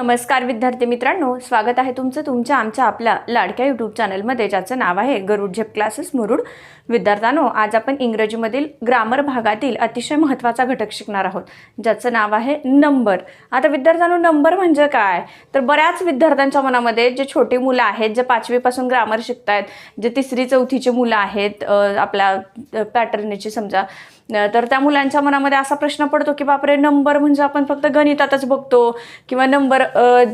नमस्कार विद्यार्थी मित्रांनो स्वागत आहे तुमचं तुमच्या आमच्या आपल्या लाडक्या यूट्यूब चॅनलमध्ये ज्याचं नाव आहे गरुड झेप क्लासेस मुरुड. विद्यार्थ्यांनो आज आपण इंग्रजीमधील ग्रामर भागातील अतिशय महत्त्वाचा घटक शिकणार आहोत ज्याचं नाव आहे नंबर आता विद्यार्थ्यांनो नंबर म्हणजे काय? तर बऱ्याच विद्यार्थ्यांच्या मनामध्ये जे छोटी मुलं आहेत जे पाचवीपासून ग्रामर शिकत आहेत जे तिसरी चौथीची मुलं आहेत आपल्या पॅटर्नची समजा तर त्या मुलांच्या मनामध्ये असा प्रश्न पडतो की बापरे नंबर म्हणजे आपण फक्त गणितातच बघतो किंवा नंबर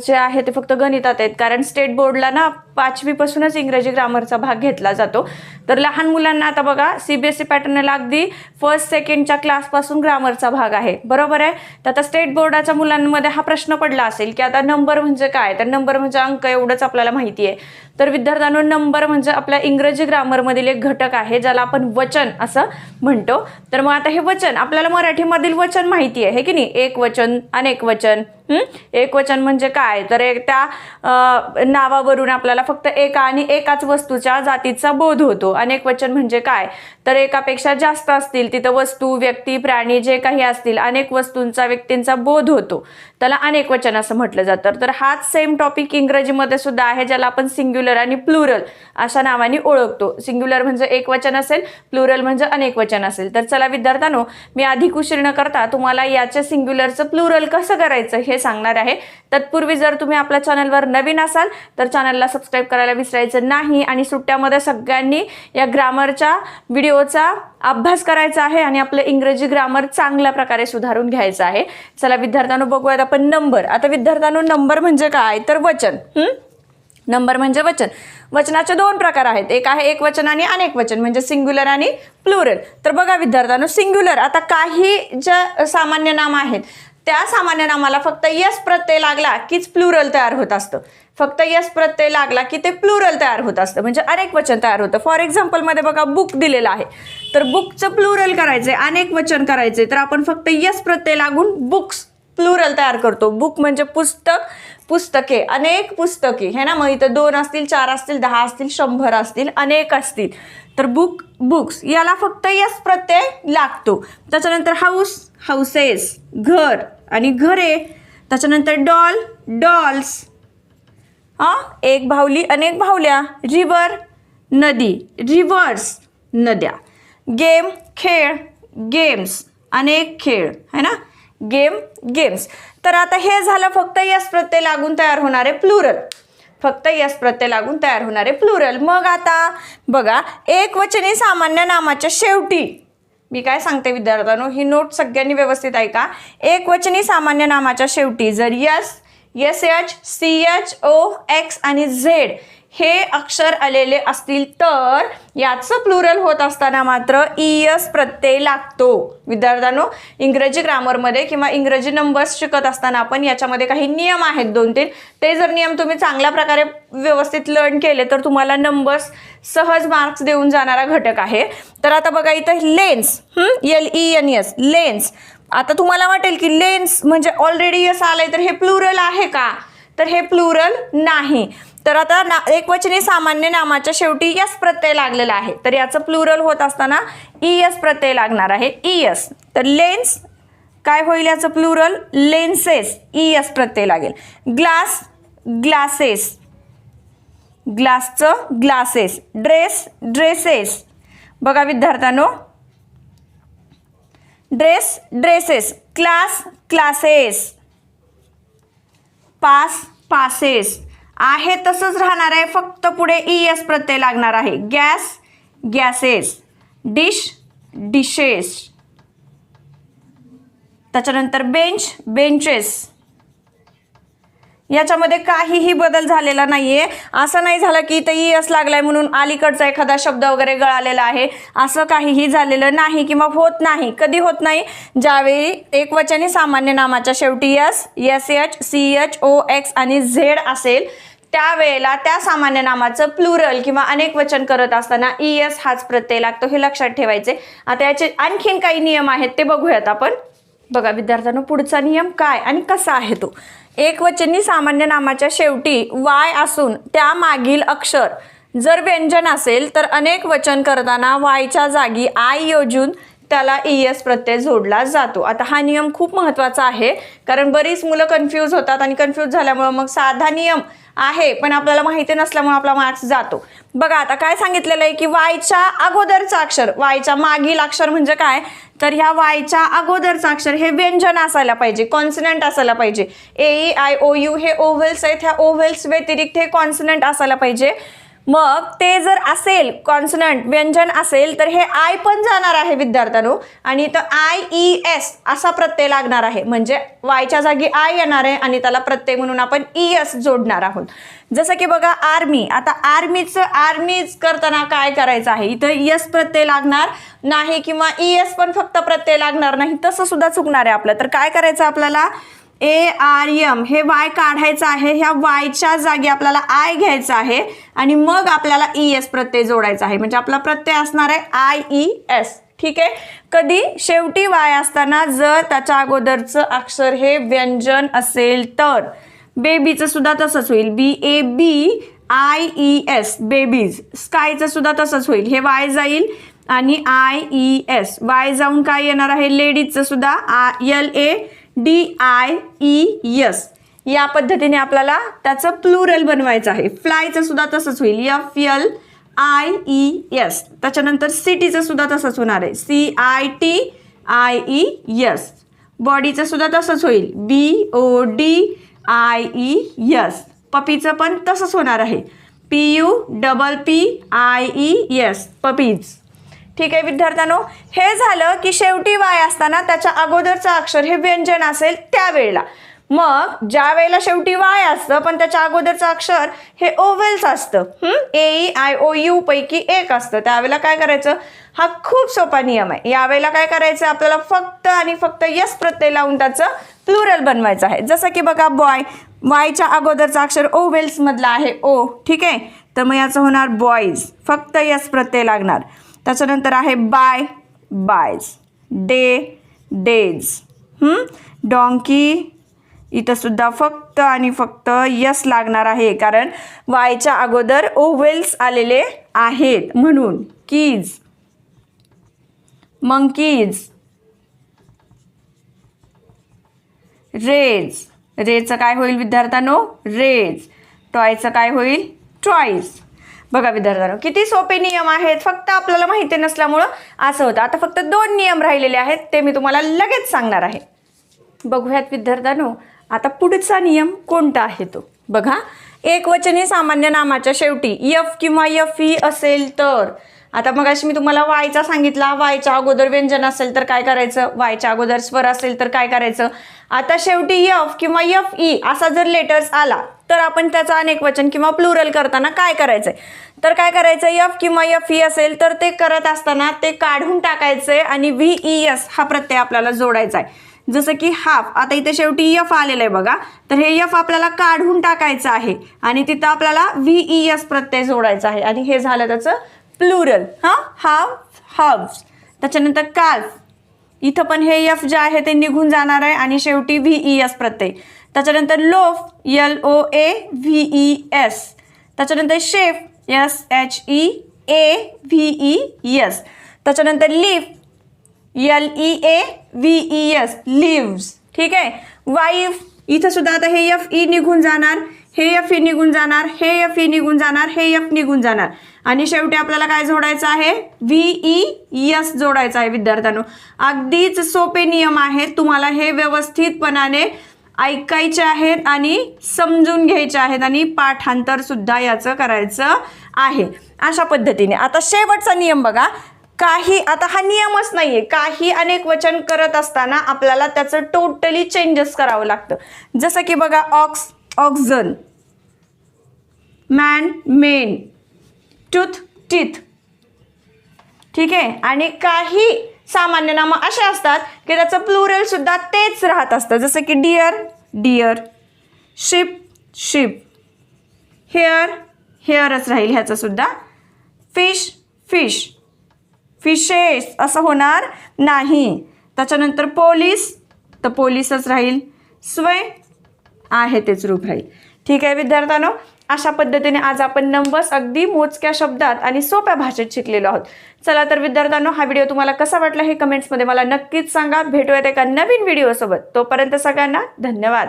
जे आहे ते फक्त गणितात आहेत. कारण स्टेट बोर्डला ना पाचवीपासूनच इंग्रजी ग्रामरचा भाग घेतला जातो. तर लहान मुलांना आता बघा सी बी एस ई पॅटर्नला अगदी फर्स्ट सेकंडच्या क्लासपासून ग्रामरचा भाग आहे. बरोबर आहे? तर आता स्टेट बोर्डाच्या मुलांमध्ये हा प्रश्न पडला असेल की आता नंबर म्हणजे काय? तर नंबर म्हणजे अंक एवढंच आपल्याला माहिती आहे. तर विद्यार्थ्यांनो नंबर म्हणजे आपल्या इंग्रजी ग्रामरमधील एक घटक आहे ज्याला आपण वचन असं म्हणतो. तर मग आता हे वचन आपल्याला मराठीमधील वचन माहिती आहे की नाही? एक वचन अनेक वचन. एक वचन म्हणजे काय? तर एक त्या नावावरून आपल्याला फक्त एका आणि एकाच वस्तूच्या जातीचा बोध होतो. अनेक वचन म्हणजे काय? तर एकापेक्षा जास्त असतील तिथं वस्तू व्यक्ती प्राणी जे काही असतील अनेक वस्तूंचा व्यक्तींचा बोध होतो. त्याला अनेक वचन असं म्हटलं जातं. तर हाच सेम टॉपिक इंग्रजीमध्ये सुद्धा आहे ज्याला आपण सिंग्युलर आणि प्लुरल अशा नावाने ओळखतो. सिंग्युलर म्हणजे एक वचन असेल प्लुरल म्हणजे अनेक वचन असेल. तर चला विद्यार्थ्यांनो मी अधिक उशीर न करता तुम्हाला याच्या सिंग्युलरचं प्लुरल कसं करायचं हे सांगणार आहे. तत्पूर्वी जर तुम्ही आपल्या चॅनलवर नवीन असाल तर चॅनलला सबस्क्राईब करायला विसरायचं नाही आणि सुट्ट्यामध्ये सगळ्यांनी या ग्रामरच्या व्हिडिओचा अभ्यास करायचा आहे आणि आपलं इंग्रजी ग्रामर चांगल्या प्रकारे सुधारून घ्यायचं आहे. चला विद्यार्थ्यांनो बघूयात आपण नंबर आता विद्यार्थ्यांनो नंबर म्हणजे काय? तर वचन. नंबर म्हणजे वचन. वचनाचे दोन प्रकार आहेत. एक आहे एक वचन आणि अनेक वचन म्हणजे सिंग्युलर आणि प्लुरल तर बघा विद्यार्थ्यांनो सिंग्युलर आता काही ज्या सामान्य नाम आहेत त्या सामान्य नामाला फक्त यस प्रत्यय लागला कीच प्लुरल तयार होत असतं. फक्त यस प्रत्यय लागला की ते प्लुरल तयार होत असतं. म्हणजे अनेक वचन तयार होतं. फॉर एक्झाम्पलमध्ये बघा बुक दिलेलं आहे. तर बुकचं प्लुरल करायचंय अनेक वचन करायचे तर आपण फक्त यस प्रत्यय लागून बुक्स प्लुरल तयार करतो. बुक म्हणजे पुस्तक पुस्तके अनेक पुस्तके. हे ना मग इथं दोन असतील चार असतील दहा असतील शंभर असतील अनेक असतील. तर बुक बुक्स याला फक्त यस प्रत्यय लागतो. त्याच्यानंतर हाऊस हाऊसेस घर. आणि घरे. त्याच्यानंतर डॉल डॉल्स हां एक भावली अनेक भावल्या. रिवर नदी. रिव्हर्स नद्या. गेम खेळ गेम्स अनेक खेळ. है ना? Game games. तर आता हे झालं फक्त यस प्रत्यय लागून तयार होणारे प्लुरल फक्त यस प्रत्यय लागून तयार होणारे प्लुरल मग आता बघा एकवचनी सामान्य नामाच्या शेवटी. मी काय सांगते विद्यार्थ्यांनो ही नोट सगळ्यांनी व्यवस्थित ऐका. एक वचनी सामान्य नामाच्या शेवटी. जर yes S H C H O X आणि झेड हे अक्षर आलेले असतील तर याचं प्लुरल होत असताना मात्र ईयस प्रत्यय लागतो. विद्यार्थ्यांनो इंग्रजी ग्रामरमध्ये किंवा इंग्रजी नंबर्स शिकत असताना आपण याच्यामध्ये काही नियम आहेत दोन तीन ते जर नियम तुम्ही चांगल्या प्रकारे व्यवस्थित लर्न केले तर तुम्हाला नंबर्स सहज मार्क्स देऊन जाणारा घटक आहे. तर आता बघा इथं lens L E N S lens आता तुम्हाला वाटेल की लेन्स म्हणजे ऑलरेडी यस आलंय तर हे प्लुरल आहे का? तर हे प्लुरल नाही. तर आता ना एकवचनी सामान्य नामाच्या शेवटी यस प्रत्यय लागलेला आहे. तर याचं प्लुरल होत असताना ई एस प्रत्यय लागणार आहे. ई एस तर लेन्स काय होईल याचं प्लुरल लेन्सेस ई एस प्रत्यय लागेल. ग्लास ग्लासेस ग्लासचं ग्लासेस ड्रेस ड्रेसेस बघा विद्यार्थ्यांनो. Dress dresses class classes pass passes आहे तसंच राहणार आहे. फक्त पुढे ई एस प्रत्यय लागणार आहे. गॅस गॅसेस डिश डिशेस त्याच्यानंतर बेंच बेंचेस याच्यामध्ये काहीही बदल झालेला नाहीये. असं नाही झालं की इथं ई एस लागलाय म्हणून अलीकडचा एखादा शब्द वगैरे गळालेला आहे. असं काहीही झालेलं नाही किंवा होत नाही. कधी होत नाही? ज्यावेळी एकवचनी सामान्य नामाच्या शेवटी S S H C H O X आणि झेड असेल त्यावेळेला त्या सामान्य नामाचं प्लुरल किंवा अनेक वचन करत असताना ई एस हाच प्रत्यय लागतो हे लक्षात ठेवायचे. आता याचे आणखीन काही नियम आहेत ते बघूयात आपण. बघा विद्यार्थ्यांनो पुढचा नियम काय आणि कसा आहे तो? एकवचनी सामान्य नामाच्या शेवटी वाय असून त्या मागील अक्षर. जर व्यंजन असेल तर अनेक वचन करताना वायच्या जागी आय योजून त्याला ई एस प्रत्यय जोडला जातो. आता हा नियम खूप महत्त्वाचा आहे कारण बरीच मुलं कन्फ्यूज होतात आणि कन्फ्यूज झाल्यामुळं मग साधा नियम आहे पण आपल्याला माहिती नसल्यामुळे आपला मार्क्स जातो. बघा आता काय सांगितलेलं आहे की वायच्या अगोदरचं अक्षर वायच्या मागील अक्षर म्हणजे काय? तर ह्या वायच्या अगोदरचं अक्षर हे व्यंजन असायला पाहिजे कॉन्सनंट असायला पाहिजे. ए आय ओ यू हे ओव्हल्स आहेत ह्या ओव्हल्स व्यतिरिक्त हे कॉन्सनंट असायला पाहिजे. मग ते जर असेल कॉन्सनंट व्यंजन असेल तर हे आय पण जाणार आहे विद्यार्थ्यानो. आणि इथं आय ई एस असा प्रत्यय लागणार आहे. म्हणजे वायच्या जागी आय येणार आहे आणि त्याला प्रत्यय म्हणून आपण e, ई एस जोडणार आहोत. जसं की बघा आर्मी आता आर्मीचं आर्मीज करताना काय करायचं आहे? इथं यस प्रत्यय लागणार नाही किंवा e, ई एस पण फक्त प्रत्यय लागणार नाही तसं सुद्धा चुकणार आहे आपलं. तर काय करायचं आपल्याला? ए आर यम हे वाय काढायचं आहे. ह्या वायच्या जागी आपल्याला आय घ्यायचं आहे. आणि मग आपल्याला e, ई एस प्रत्यय जोडायचा आहे. म्हणजे आपला प्रत्यय असणार आहे आय ई एस ठीक आहे? कधी? शेवटी वाय असताना जर त्याच्या अगोदरचं अक्षर हे व्यंजन असेल तर. बेबीचं सुद्धा तसंच होईल. B A B I E S babies स्कायचं सुद्धा तसंच होईल. हे वाय जाईल आणि आय ई एस वाय जाऊन काय येणार आहे? लेडीजचं सुद्धा. L A D I E S या पद्धतीने आपल्याला त्याचं प्लुरल बनवायचं आहे. फ्लायचं सुद्धा तसंच होईल. F L I E S त्याच्यानंतर सिटीचं सुद्धा तसंच होणार आहे. C I T I E S बॉडीचं सुद्धा तसंच होईल. B O D I E S पपीचं पण तसंच होणार आहे. P U double P I E S puppies ठीक आहे विद्यार्थ्यांनो हे झालं की शेवटी वाय असताना त्याच्या अगोदरचं अक्षर हे व्यंजन असेल त्यावेळेला. मग ज्या वेळेला शेवटी वाय असतं पण त्याच्या अगोदरचं अक्षर हे ओव्हेल्स असतं. ए आय ओ यू पैकी एक असतं. त्यावेळेला काय करायचं? हा खूप सोपा नियम आहे. यावेळेला काय करायचं? आपल्याला फक्त आणि फक्त यस प्रत्यय लावून त्याचं प्लुरल बनवायचं आहे. जसं की बघा बॉय वायच्या अगोदरचं अक्षर ओव्हेल्स मधलं आहे. ओ ठीक आहे? तर मग याचं होणार बॉईज फक्त यस प्रत्यय लागणार. त्याच्यानंतर आहे boy boys. Day days. Donkey. इथं सुद्धा फक्त आणि फक्त यस लागणार आहे कारण वायच्या अगोदर ओव्हेल्स आलेले आहेत म्हणून. कीज. मंकीज. रेज. रेचं काय होईल विद्यार्थ्यांनो? रेज. टॉयचं काय होईल? टॉईज बघा विद्यार्थ्यांनो किती सोपे नियम आहेत. फक्त आपल्याला माहिती नसल्यामुळं असं होतं. आता फक्त दोन नियम राहिलेले आहेत ते मी तुम्हाला लगेच सांगणार आहे. बघूयात विद्यार्थ्यांनो आता पुढचा नियम कोणता आहे तो? बघा एकवचनी सामान्य नामाच्या शेवटी यफ किंवा यफ ई असेल तर आता मग अशी मी तुम्हाला वायचा सांगितला. वायच्या अगोदर व्यंजन असेल तर काय करायचं? वायच्या अगोदर स्वर असेल तर काय करायचं? आता शेवटी यफ किंवा यफ ई असा जर लेटर्स आला तर आपण त्याचं अनेक वचन किंवा प्लुरल करताना काय करायचंय? तर काय करायचं? यफ किंवा यफ ई असेल तर ते करत असताना ते काढून टाकायचंय आणि व्ही ई एस हा प्रत्यय आपल्याला जोडायचा आहे जसं की हाफ. आता इथे शेवटी यफ आलेलं आहे बघा. तर हे यफ आपल्याला काढून टाकायचं आहे आणि तिथं आपल्याला व्ही ई एस प्रत्यय जोडायचा आहे. आणि हे झालं त्याचं प्लुरल हां? हाव हव्स. त्याच्यानंतर काल्फ. इथं पण हे यफ जे आहे ते निघून जाणार आहे आणि शेवटी व्ही ई एस प्रत्यय. त्याच्यानंतर loaf L O A V E S. त्याच्यानंतर sheaf S H E A V E S. त्याच्यानंतर leaf L E A V E S leaves. ठीक आहे? वाईफ इथं सुद्धा आता हे यफ ई निघून जाणार. हे एफ ई निघून जाणार हे एफ ई निघून जाणार हे एफ निघून जाणार. आणि शेवटी आपल्याला काय जोडायचं आहे? व्ही ई एस जोडायचं आहे विद्यार्थ्यांनो. अगदीच सोपे नियम आहेत. तुम्हाला हे व्यवस्थितपणाने ऐकायचे आहेत आणि समजून घ्यायचे आहेत आणि पाठांतर सुद्धा याचं करायचं आहे. अशा पद्धतीने. आता शेवटचा नियम बघा. काही आता हा नियमच नाहीये. काही अनेक वचन करत असताना आपल्याला त्याचं टोटली चेंजेस करावं लागतं. जसं की बघा ox oxen man men tooth teeth ठीक आहे? आणि काही सामान्य नामं असे असतात की त्याचं प्लुरल सुद्धा तेच राहत असतं. जसं की deer deer sheep sheep hair हेअरच राहील ह्याचं सुद्धा. फिश फिश फिशेस असं होणार नाही. त्याच्यानंतर पोलीस तर पोलीसच राहील. स्वय आहे तेच रूप राहील. ठीक आहे विद्यार्थ्यांनो? अशा पद्धतीने आज आपण नंबर्स अगदी मोजक्या शब्दात आणि सोप्या भाषेत शिकलेलो आहोत. चला तर विद्यार्थ्यांनो हा व्हिडिओ तुम्हाला कसा वाटला हे कमेंट्समध्ये मला नक्कीच सांगा. भेटूयात एका नवीन व्हिडिओसोबत. तोपर्यंत सगळ्यांना धन्यवाद.